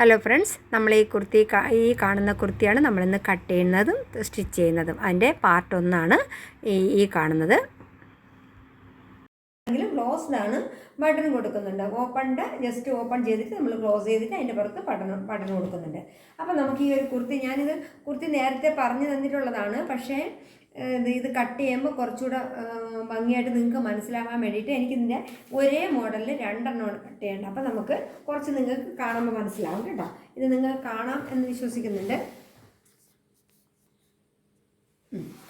Hello friends നമ്മൾ ഈ കുർത്തി ഈ കാണുന്ന കുർത്തിയാണ് നമ്മളിന്ന് കട്ട് ചെയ്യുന്നതും സ്റ്റിച്ച് ചെയ്യുന്നതും. അതിന്റെ പാർട്ട് ഒന്നാണ് ഈ ഈ കാണുന്നത്. എങ്കിലും ക്ലോസ്ഡാണ് ബട്ടൺ കൊടുക്കുന്നുണ്ട്. ഓപ്പണിന്റെ ജസ്റ്റ് ഓപ്പൺ ചെയ്തിട്ട് നമ്മൾ ക്ലോസ് ചെയ്തിട്ട് അതിന്റെ പുറത്ത് ബട്ടൺ ബട്ടൺ കൊടുക്കുന്നുണ്ട്. അപ്പോൾ നമുക്ക് ഈ ഒരു കുർത്തി ഞാനിത് കുർത്തി നേരത്തെ പറഞ്ഞു തന്നിട്ടുള്ളതാണ്. പക്ഷേ ഇത് കട്ട് ചെയ്യുമ്പോൾ കുറച്ചുകൂടെ ഭംഗിയായിട്ട് നിങ്ങൾക്ക് മനസ്സിലാവാൻ വേണ്ടിയിട്ട് എനിക്കിതിന്റെ ഒരേ മോഡലിൽ രണ്ടെണ്ണമാണ് കട്ട് ചെയ്യേണ്ടത്. അപ്പോൾ നമുക്ക് കുറച്ച് നിങ്ങൾക്ക് കാണുമ്പോൾ മനസ്സിലാവും കേട്ടോ. ഇത് നിങ്ങൾ കാണാം എന്ന് വിശ്വസിക്കുന്നുണ്ട്.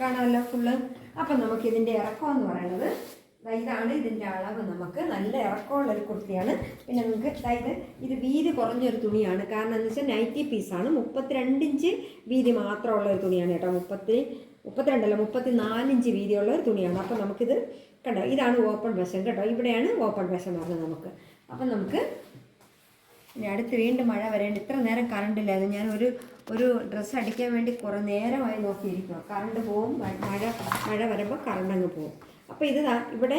കാണാമല്ലോ ഫുള്ള് അപ്പം നമുക്ക് ഇതിന്റെ ഇറക്കം എന്ന് പറയുന്നത് ഇതാണ് ഇതിന്റെ അളവ്. നമുക്ക് നല്ല ഇറക്കമുള്ള ഒരു കുർത്തിയാണ്. പിന്നെ നിങ്ങൾക്ക് അതായത് ഇത് വീതി കുറഞ്ഞൊരു തുണിയാണ്. കാരണം എന്ന് വെച്ചാൽ നൈറ്റി പീസാണ് മുപ്പത്തിരണ്ട് ഇഞ്ച് വീതി മാത്രമുള്ള ഒരു തുണിയാണ് കേട്ടോ. മുപ്പത്തി മുപ്പത്തിരണ്ടല്ല മുപ്പത്തി നാലിഞ്ച് വീതിയുള്ള ഒരു തുണിയാണ്. അപ്പോൾ നമുക്കിത് കണ്ടോ ഇതാണ് ഓപ്പൺ വശം കേട്ടോ. ഇവിടെയാണ് ഓപ്പൺ വശം പറഞ്ഞത് നമുക്ക്. അപ്പം നമുക്ക് ഇനി അടുത്ത് വീണ്ടും മഴ വരേണ്ട ഇത്ര നേരം കറണ്ട് ഇല്ലായിരുന്നു ഞാൻ ഒരു ഒരു ഡ്രസ്സ് അടിക്കാൻ വേണ്ടി കുറേ നേരമായി നോക്കിയിരിക്കുക കറണ്ട് പോവും മഴ മഴ വരുമ്പോൾ കറണ്ട് അങ്ങ് പോവും. അപ്പോൾ ഇത് ഇവിടെ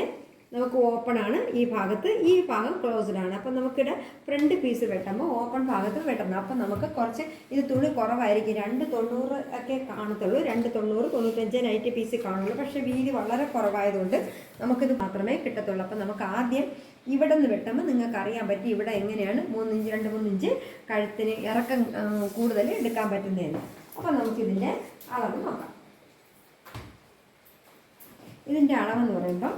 നമുക്ക് ഓപ്പൺ ആണ്. ഈ ഭാഗത്ത് ഈ ഭാഗം ക്ലോസ്ഡ് ആണ്. അപ്പം നമുക്കിവിടെ ഫ്രണ്ട് പീസ് വെട്ടുമ്പോൾ ഓപ്പൺ ഭാഗത്ത് വെട്ടണം. അപ്പം നമുക്ക് കുറച്ച് ഇത് തുണി കുറവായിരിക്കും. രണ്ട് തൊണ്ണൂറ് ഒക്കെ കാണത്തുള്ളൂ. രണ്ട് തൊണ്ണൂറ് തൊണ്ണൂറ്റഞ്ച് നൈറ്റ് പീസ് കാണുള്ളൂ. പക്ഷേ വീതി വളരെ കുറവായതുകൊണ്ട് നമുക്കിത് മാത്രമേ കിട്ടത്തുള്ളൂ. അപ്പം നമുക്ക് ആദ്യം ഇവിടെ നിന്ന് വെട്ടുമ്പോൾ നിങ്ങൾക്ക് അറിയാൻ പറ്റി ഇവിടെ എങ്ങനെയാണ് മൂന്നിഞ്ച് രണ്ട് മൂന്നിഞ്ച് കഴുത്തിന് ഇറക്കം കൂടുതൽ എടുക്കാൻ പറ്റുന്നതെന്ന്. അപ്പം നമുക്കിതിന്റെ അളവ് നോക്കാം. ഇതിന്റെ അളവെന്ന് പറയുമ്പോൾ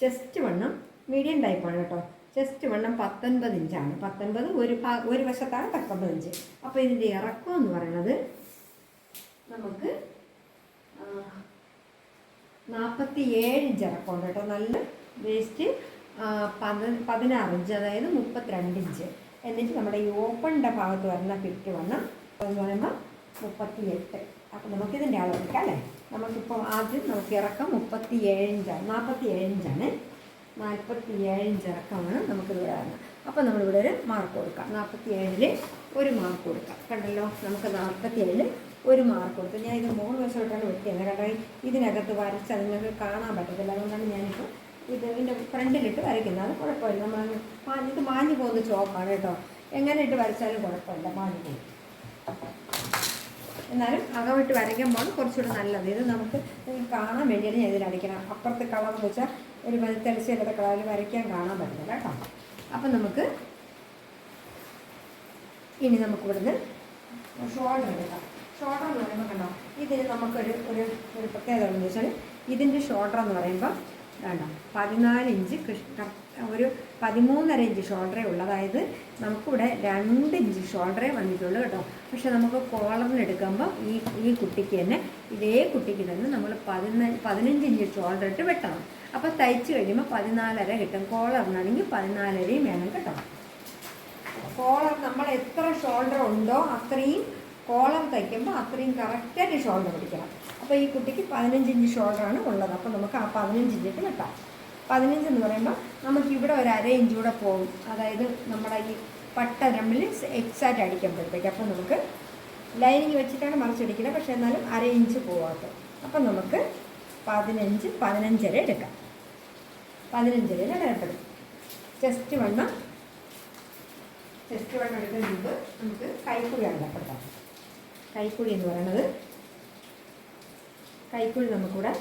ചെസ്റ്റ് വണ്ണം. മീഡിയം ടൈപ്പാണ് കേട്ടോ. ചെസ്റ്റ് വണ്ണം പത്തൊൻപത് ഇഞ്ചാണ് പത്തൊൻപത് ഒരു ഭാ ഒരു വശത്താണ് പത്തൊൻപത് ഇഞ്ച് അപ്പോൾ ഇതിന്റെ ഇറക്കം എന്ന് പറയുന്നത് നമുക്ക് നാൽപ്പത്തി ഏഴ് ഇഞ്ച് ഇറക്കമുണ്ട് കേട്ടോ. നല്ല വേസ്റ്റ് പത പതിനാറ് ഇഞ്ച് അതായത് മുപ്പത്തിരണ്ട് ഇഞ്ച് എന്നിട്ട് നമ്മുടെ ഈ ഓപ്പണിന്റെ ഭാഗത്ത് വരുന്ന ഫിറ്റ് വണ്ണം എന്ന് പറയുമ്പോൾ മുപ്പത്തി എട്ട് അപ്പോൾ നമുക്കിതിന്റെ അളവ് എടുക്കാം അല്ലേ? നമുക്കിപ്പോൾ ആദ്യം നമുക്ക് ഇറക്കം. മുപ്പത്തി ഏഴ് ഇഞ്ചാണ് നാൽപ്പത്തി ഏഴ് ഇഞ്ചാണ് നാൽപ്പത്തി ഏഴ് ഇഞ്ച് ഇറക്കമാണ് നമുക്കിവിടെ വരുന്നത് അപ്പോൾ നമ്മളിവിടെ ഒരു മാർക്ക് കൊടുക്കാം. നാൽപ്പത്തി ഏഴിൽ ഒരു മാർക്ക് കൊടുക്കാം. കണ്ടല്ലോ? നമുക്ക് നാൽപ്പത്തി ഏഴിൽ ഒരു മാർക്ക് കൊടുത്തു. ഞാൻ ഇത് മൂന്ന് വശമായിട്ടാണ് വെട്ടിയത്. കണ്ടായി ഇതിനകത്ത് വരച്ച് അത് നിങ്ങൾക്ക് കാണാൻ പറ്റത്തില്ല. അതുകൊണ്ടാണ് ഞാനിപ്പോൾ ഇത് ഇതിന്റെ ഫ്രണ്ടിലിട്ട് വരയ്ക്കുന്നത്. അത് കുഴപ്പമില്ല. നമ്മൾ ഇത് മാഞ്ഞു പോകുന്ന ചോക്കാണ് കേട്ടോ. എങ്ങനെ ഇട്ട് വരച്ചാലും കുഴപ്പമില്ല. മാഞ്ഞു പോകും. എന്നാലും അകമിട്ട് വരയ്ക്കുമ്പോൾ കുറച്ചുകൂടെ നല്ലത്. ഇത് നമുക്ക് കാണാൻ വേണ്ടിയാണ് ഞാൻ ഇതിൽ അടിക്കണം. അപ്പുറത്തെ എന്ന് വെച്ചാൽ ഒരു തെളിച്ചില്ലാത്ത കളറിൽ വരയ്ക്കാൻ കാണാൻ പറ്റില്ല കേട്ടോ. അപ്പം നമുക്ക് ഇനി നമുക്ക് ഇവിടുന്ന് ഷോൾഡർ എടുക്കാം. ഷോൾഡർ എന്ന് പറയുമ്പോൾ കണ്ടോ ഇതിന് നമുക്കൊരു ഒരു ഒരു പ്രത്യേകത എന്ന് വെച്ചാൽ ഇതിന്റെ ഷോൾഡർ എന്ന് പറയുമ്പോൾ വേണ്ട പതിനാല് ഇഞ്ച് കൃഷ്ണ ഒരു പതിമൂന്നര ഇഞ്ച് ഷോൾഡറേ ഉള്ളൂ. അതായത് നമുക്കിവിടെ രണ്ട് ഇഞ്ച് ഷോൾഡറേ വന്നിട്ടുള്ളൂ കേട്ടോ. പക്ഷെ നമുക്ക് കോളറിന് എടുക്കുമ്പോൾ ഈ ഈ കുട്ടിക്ക് തന്നെ ഇതേ കുട്ടിക്ക് തന്നെ നമ്മൾ പതിനഞ്ച് പതിനഞ്ച് ഇഞ്ച് ഷോൾഡർ ഇട്ട് വെട്ടണം. അപ്പോൾ തയ്ച്ച് കഴിയുമ്പോൾ പതിനാലര കിട്ടും. കോളറിനാണെങ്കിൽ പതിനാലരയും വേണം കേട്ടോ. കോളർ നമ്മൾ എത്ര ഷോൾഡർ ഉണ്ടോ അത്രയും കോളർ തയ്ക്കുമ്പോൾ അത്രയും കറക്റ്റായിട്ട് ഷോൾഡർ പിടിക്കണം. അപ്പോൾ ഈ കുട്ടിക്ക് പതിനഞ്ച് ഇഞ്ച് ഷോൾഡറാണ് ഉള്ളത്. അപ്പോൾ നമുക്ക് ആ പതിനഞ്ച് ഇഞ്ചിട്ട് വെട്ടാം. പതിനഞ്ച് എന്ന് പറയുമ്പോൾ നമുക്ക് ഇവിടെ ഒരു അര ഇഞ്ച് കൂടെ പോകും. അതായത് നമ്മുടെ ഈ പട്ടരമ്പിൽ എക്സാക്റ്റ് അടിക്കുമ്പോഴത്തേക്ക് അപ്പോൾ നമുക്ക് ലൈനിങ് വെച്ചിട്ടാണ് മറിച്ചടിക്കുന്നത് പക്ഷേ എന്നാലും അര ഇഞ്ച് പോവാത്തത്. അപ്പം നമുക്ക് പതിനഞ്ച് പതിനഞ്ചര എടുക്കാം. പതിനഞ്ചരയിൽ ഇടപെടും ചെസ്റ്റ് വണ്ണം. ചെസ്റ്റ് വണ്ണം എടുക്കുന്ന മുമ്പ് നമുക്ക് കൈക്കുഴി അടപ്പെടുത്താം കൈക്കുഴി എന്ന് പറയുന്നത് കൈക്കുഴി നമുക്കിവിടെ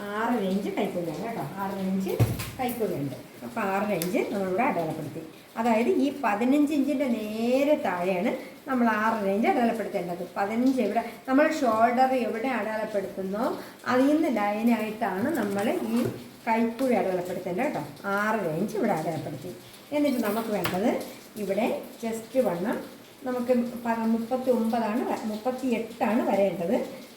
ആറ് റേഞ്ച് കൈക്കുഴിയാണ് കേട്ടോ. ആറ് റേഞ്ച് കൈക്കുഴിയുണ്ട് അപ്പോൾ ആറ് റേഞ്ച് നമ്മളിവിടെ അടയാളപ്പെടുത്തി. അതായത് ഈ പതിനഞ്ച് ഇഞ്ചിന്റെ നേരെ താഴെയാണ് നമ്മൾ ആറ് റേഞ്ച് അടയാളപ്പെടുത്തേണ്ടത്. പതിനഞ്ച് എവിടെ? നമ്മൾ ഷോൾഡർ എവിടെ അടയാളപ്പെടുത്തുന്നോ അതിൽ നിന്ന് ലൈനായിട്ടാണ് നമ്മൾ ഈ കൈക്കുഴി അടയാളപ്പെടുത്തേണ്ടത് കേട്ടോ. ആറ് റേഞ്ച് ഇവിടെ അടയാളപ്പെടുത്തി. എന്നിട്ട് നമുക്ക് വേണ്ടത് ഇവിടെ ചെസ്റ്റ് വണ്ണം നമുക്ക് മുപ്പത്തി ഒമ്പതാണ് മുപ്പത്തി എട്ടാണ് വരേണ്ടത്.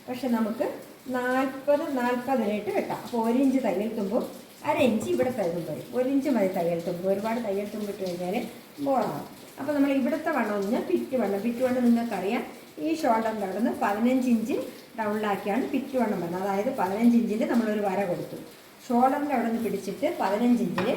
പക്ഷെ നമുക്ക് നാൽപ്പത് നാൽപ്പതിനായിട്ട് വെട്ടാം അപ്പോൾ ഒരു ഇഞ്ച് തയ്യൽ തുമ്പും അര ഇഞ്ച് ഇവിടെ തയ്യൽ വരും. ഒരു ഇഞ്ച് മതി തയ്യൽ തുമ്പ്. ഒരുപാട് തയ്യൽ തുമ്പ് ഇട്ട് കഴിഞ്ഞാൽ ബോറാവും. അപ്പോൾ നമ്മൾ ഇവിടുത്തെ വണ്ണം ഒന്ന് പിറ്റ് വണ്ണം. പിറ്റ് വണ്ണം നിങ്ങൾക്കറിയാം. ഈ ഷോൾഡറിന്റെ അവിടെ നിന്ന് പതിനഞ്ച് ഇഞ്ച് ഡൗണിലാക്കിയാണ് പിറ്റ് വണ്ണം വരുന്നത് അതായത് പതിനഞ്ച് ഇഞ്ചിൽ നമ്മളൊരു വര കൊടുത്തു. ഷോൾഡറിന്റെ അവിടെ നിന്ന് പിടിച്ചിട്ട് പതിനഞ്ച് ഇഞ്ചിൽ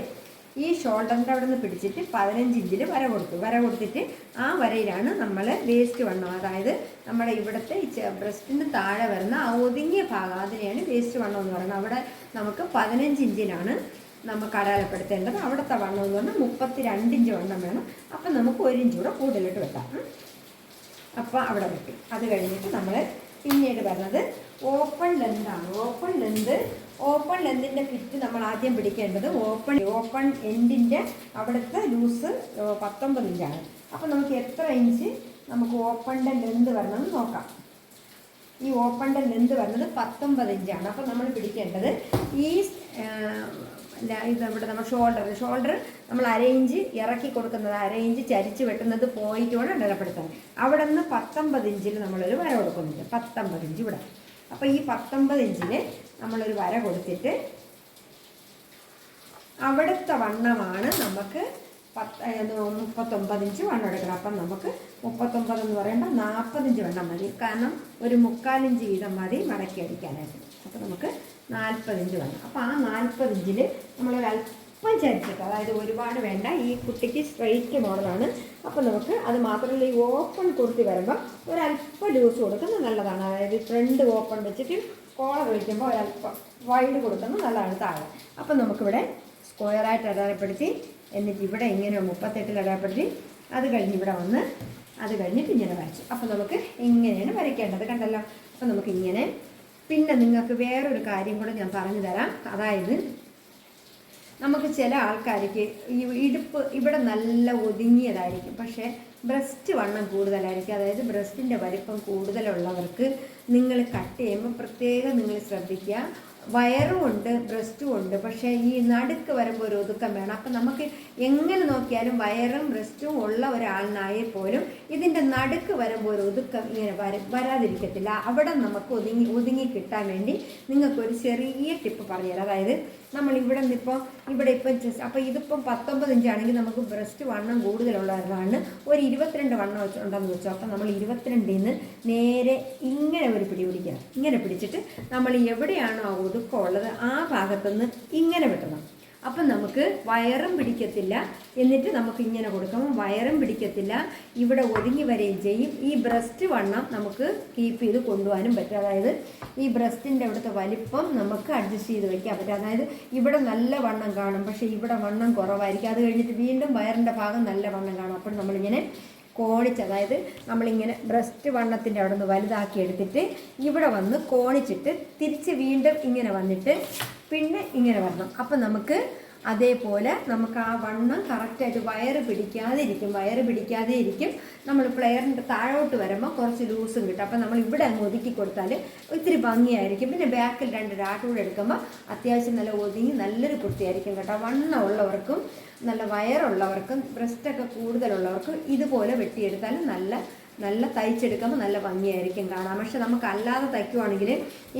ഈ ഷോൾഡറിന്റെ അവിടെ നിന്ന് പിടിച്ചിട്ട് പതിനഞ്ച് ഇഞ്ചിൽ വര കൊടുത്തു. വര കൊടുത്തിട്ട് ആ വരയിലാണ് നമ്മൾ വേസ്റ്റ് വണ്ണം. അതായത് നമ്മുടെ ഇവിടുത്തെ ബ്രസ്റ്റിന് താഴെ വരുന്ന ആ ഒതുങ്ങിയ ഭാഗം അതിനെയാണ് വേസ്റ്റ് വണ്ണം എന്ന് പറയുന്നത്. അവിടെ നമുക്ക് പതിനഞ്ച് ഇഞ്ചിനാണ് നമുക്ക് അടയാളപ്പെടുത്തേണ്ടത്. അവിടുത്തെ വണ്ണം എന്ന് പറഞ്ഞാൽ മുപ്പത്തി രണ്ട് ഇഞ്ച് വണ്ണം വേണം. അപ്പം നമുക്ക് ഒരു ഇഞ്ച് കൂടെ കൂടുതലിട്ട് വെക്കാം. അപ്പോൾ അവിടെ വെക്കും. അത് കഴിഞ്ഞിട്ട് നമ്മൾ പിന്നീട് വരുന്നത് ഓപ്പൺ ലെന്താണ്. ഓപ്പൺ ലെന്ത് ഓപ്പൺ ലെന്തിന്റെ ഫിറ്റ് നമ്മൾ ആദ്യം പിടിക്കേണ്ടത് ഓപ്പൺ ഓപ്പൺ എൻഡിന്റെ അവിടുത്തെ ലൂസ് പത്തൊമ്പത് ഇഞ്ചാണ് അപ്പോൾ നമുക്ക് എത്ര ഇഞ്ച് നമുക്ക് ഓപ്പണിന്റെ ലെന്ത് വരണമെന്ന് നോക്കാം. ഈ ഓപ്പണിന്റെ ലെന്ത് വരുന്നത് പത്തൊമ്പത് ഇഞ്ചാണ് അപ്പോൾ നമ്മൾ പിടിക്കേണ്ടത് ഈ ഇത് ഇവിടെ നമ്മൾ ഷോൾഡർ ഷോൾഡർ നമ്മൾ അരയിഞ്ച് ഇറക്കി കൊടുക്കുന്നത് അരയിഞ്ച് ചരിച്ച് വെട്ടുന്നത് പോയിട്ട് വേണം ഇടപെടുത്താൻ അവിടെ നിന്ന് പത്തൊമ്പത് ഇഞ്ചിൽ നമ്മളൊരു വര കൊടുക്കുന്നുണ്ട്. പത്തൊമ്പത് ഇഞ്ച് ഇവിടെ. അപ്പോൾ ഈ പത്തൊമ്പത് ഇഞ്ചിൽ നമ്മളൊരു വര കൊടുത്തിട്ട് അവിടുത്തെ വണ്ണമാണ് നമുക്ക് പത്ത് മുപ്പത്തൊമ്പത് ഇഞ്ച് വണ്ണം എടുക്കണം. അപ്പം നമുക്ക് മുപ്പത്തൊമ്പത് എന്ന് പറയുമ്പോൾ നാൽപ്പതിഞ്ച് വണ്ണം മതി. കാരണം ഒരു മുക്കാലിഞ്ച് വീതം മതി മടക്കി അടിക്കാനായിട്ട്. അപ്പോൾ നമുക്ക് നാൽപ്പതിഞ്ച് വണ്ണം. അപ്പോൾ ആ നാൽപ്പതിഞ്ചിൽ നമ്മളൊരു അല്പം ചരിച്ചിട്ട് അതായത് ഒരുപാട് വേണ്ട ഈ കുട്ടിക്ക് സ്ട്രെയിറ്റ് മോഡലാണ് അപ്പോൾ നമുക്ക് അത് മാത്രമല്ല ഈ ഓപ്പൺ കുർത്തി വരുമ്പോൾ ഒരല്പം ലൂസ് കൊടുക്കുന്നത് നല്ലതാണ്. അതായത് ഫ്രണ്ട് ഓപ്പൺ വെച്ചിട്ട് കോളർ വയ്ക്കുമ്പോൾ ഒരല്പം വൈഡ് കൊടുക്കുന്നത് നല്ലതാണ് താഴെ. അപ്പം നമുക്കിവിടെ സ്ക്വയറായിട്ട് അടയാളപ്പെടുത്തി എന്നിട്ട് ഇവിടെ ഇങ്ങനെ മുപ്പത്തെട്ടിൽ അടയാളപ്പെടുത്തി അത് കഴിഞ്ഞ് ഇവിടെ വന്ന് അത് കഴിഞ്ഞിട്ട് ഇങ്ങനെ വരച്ചു. അപ്പോൾ നമുക്ക് ഇങ്ങനെയാണ് വരയ്ക്കേണ്ടത് കണ്ടല്ലോ? അപ്പോൾ നമുക്ക് ഇങ്ങനെ പിന്നെ നിങ്ങൾക്ക് വേറൊരു കാര്യം കൂടെ ഞാൻ പറഞ്ഞു തരാം. അതായത് നമുക്ക് ചില ആൾക്കാർക്ക് ഈ ഇടുപ്പ് ഇവിടെ നല്ല ഒതുങ്ങിയതായിരിക്കും. പക്ഷേ ബ്രസ്റ്റ് വണ്ണം കൂടുതലായിരിക്കും. അതായത് ബ്രസ്റ്റിന്റെ വലിപ്പം കൂടുതലുള്ളവർക്ക് നിങ്ങൾ കട്ട് ചെയ്യുമ്പോൾ പ്രത്യേകം നിങ്ങൾ ശ്രദ്ധിക്കുക. വയറും ഉണ്ട് ബ്രസ്റ്റും ഉണ്ട്. പക്ഷേ ഈ നടുക്ക് വരുമ്പോൾ ഒരു ഒതുക്കം വേണം. അപ്പം നമുക്ക് എങ്ങനെ നോക്കിയാലും വയറും ബ്രസ്റ്റും ഉള്ള ഒരാളിനായാൽ പോലും ഇതിന്റെ നടുക്ക് വരുമ്പോൾ ഒരു ഒതുക്കം ഇങ്ങനെ വര വരാതിരിക്കത്തില്ല. അവിടെ നമുക്ക് ഒതുങ്ങി ഒതുങ്ങി കിട്ടാൻ വേണ്ടി നിങ്ങൾക്കൊരു ചെറിയ ടിപ്പ് പറഞ്ഞുതരാം. അതായത് നമ്മൾ ഇവിടെ നിന്നിപ്പോൾ ഇവിടെ ഇപ്പം അപ്പോൾ ഇതിപ്പം പത്തൊമ്പത് ഇഞ്ചാണെങ്കിൽ നമുക്ക് ബ്രസ്റ്റ് വണ്ണം കൂടുതലുള്ളതാണ്. ഒരു ഇരുപത്തിരണ്ട് വണ്ണം ഉണ്ടെന്ന് വെച്ചോ. അപ്പം നമ്മൾ ഇരുപത്തിരണ്ടിൽ നിന്ന് നേരെ ഇങ്ങനെ ഒരു പിടി പിടിക്കണം ഇങ്ങനെ പിടിച്ചിട്ട് നമ്മൾ എവിടെയാണോ ആ ഒതുക്കമുള്ളത് ആ ഭാഗത്തുനിന്ന് ഇങ്ങനെ വെട്ടണം അപ്പം നമുക്ക് വയറും പിടിക്കത്തില്ല. എന്നിട്ട് നമുക്ക് ഇങ്ങനെ കൊടുക്കുമ്പോൾ വയറും പിടിക്കത്തില്ല. ഇവിടെ ഒതുങ്ങി വരികയും ചെയ്യും. ഈ ബ്രസ്റ്റ് വണ്ണം നമുക്ക് കീപ്പ് ചെയ്ത് കൊണ്ടുപോകാനും പറ്റും. അതായത് ഈ ബ്രസ്റ്റിന്റെ അവിടുത്തെ വലിപ്പം നമുക്ക് അഡ്ജസ്റ്റ് ചെയ്ത് വയ്ക്കാൻ പറ്റും. അതായത് ഇവിടെ നല്ല വണ്ണം കാണും. പക്ഷേ ഇവിടെ വണ്ണം കുറവായിരിക്കും. അത് കഴിഞ്ഞിട്ട് വീണ്ടും വയറിന്റെ ഭാഗം നല്ല വണ്ണം കാണും. അപ്പോൾ നമ്മളിങ്ങനെ കോണിച്ച് അതായത് നമ്മളിങ്ങനെ ബ്രസ്റ്റ് വണ്ണത്തിന്റെ അവിടെ നിന്ന് വലുതാക്കി എടുത്തിട്ട് ഇവിടെ വന്ന് കോണിച്ചിട്ട് തിരിച്ച് വീണ്ടും ഇങ്ങനെ വന്നിട്ട് പിന്നെ ഇങ്ങനെ വരണം. അപ്പം നമുക്ക് അതേപോലെ നമുക്ക് ആ വണ്ണം കറക്റ്റായിട്ട് വയറ് പിടിക്കാതെ ഇരിക്കും വയറ് പിടിക്കാതെ ഇരിക്കും നമ്മൾ പ്ലെയറിന്റെ താഴോട്ട് വരുമ്പോൾ കുറച്ച് ലൂസും കിട്ടും. അപ്പം നമ്മൾ ഇവിടെ അങ്ങ് ഒതുക്കി കൊടുത്താൽ ഇത്തിരി ഭംഗിയായിരിക്കും. പിന്നെ ബാക്കിൽ രണ്ട് രാട്ടൂടെ എടുക്കുമ്പോൾ അത്യാവശ്യം നല്ല ഒതുങ്ങി നല്ലൊരു കുർത്തിയായിരിക്കും കേട്ടോ. വണ്ണം ഉള്ളവർക്കും നല്ല വയറുള്ളവർക്കും ബ്രസ്റ്റൊക്കെ കൂടുതലുള്ളവർക്കും ഇതുപോലെ വെട്ടിയെടുത്താൽ നല്ല നല്ല തയ്ച്ചെടുക്കുമ്പോൾ നല്ല ഭംഗിയായിരിക്കും കാണാം പക്ഷെ നമുക്ക് അല്ലാതെ തയ്ക്കുവാണെങ്കിൽ